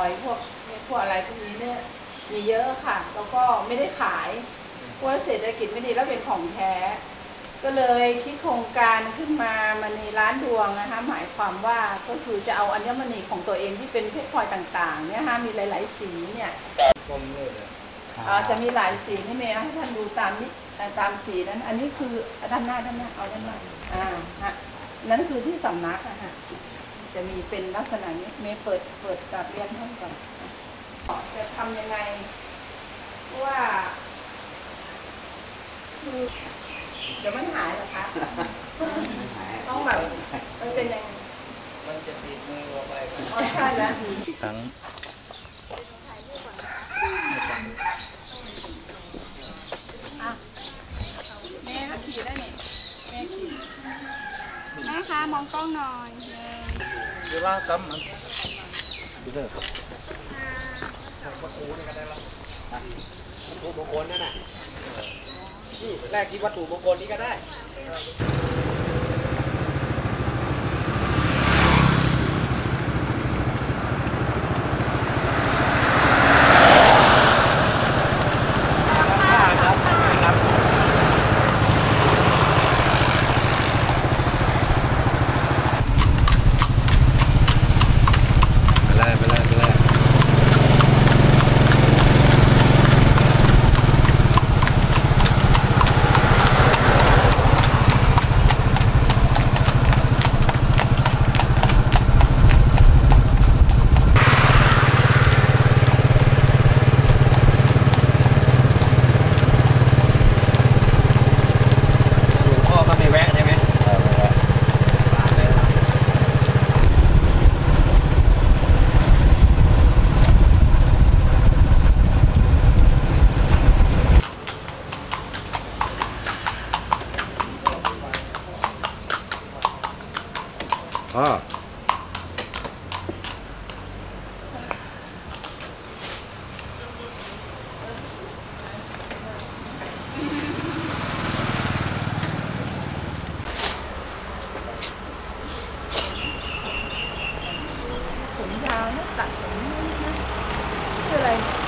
อยพวกพวกอะไรพวกนี้เนี่ยมีเยอะค่ะ แล้วก็ไม่ได้ขายเพราะว่าเศรษฐกิจไม่ดีแล้วเป็นของแท้ ก็เลยคิดโครงการขึ้นมามันในร้านดวงนะคะ หมายความว่าก็คือจะเอาอัญมณีของตัวเองที่เป็นเพชรพลอยต่างๆเนี่ยนะคะมีหลาย ๆ สีเนี่ยกลมเลยเลยอ่าจะมีหลายสีนี่เมย์ให้ท่านดูตามนี้อ่าตามสีนั้น อันนี้คือด้านหน้าด้านหน้าเอาด้านหน้าอ่าฮะนั่นคือที่สำนักอะฮะ จะมีเป็นลักษณะนี้เมย์เปิดเปิดกลับเรียนให้ก่อนอะจะทำยังไงว่าคือเดี๋ยวมันหายเหรอคะต้องแบบมันเป็นยังไงมันจะติดมือเราไปครับอ๋อใช่แล้วทั้งอะแม่ค่ะขี่ได้เนี่ยแม่ขี่แม่คะมองกล้องหน่อยหนึ่ง เดี๋ยวว่ากำมันดูเด้อวัตถุนี่ก็ได้ละวัตถุมงคลนั่นน่ะนี่แรกที่วัตถุมงคลนี้ก็ได้ à cũng ra nước tặng cũng như này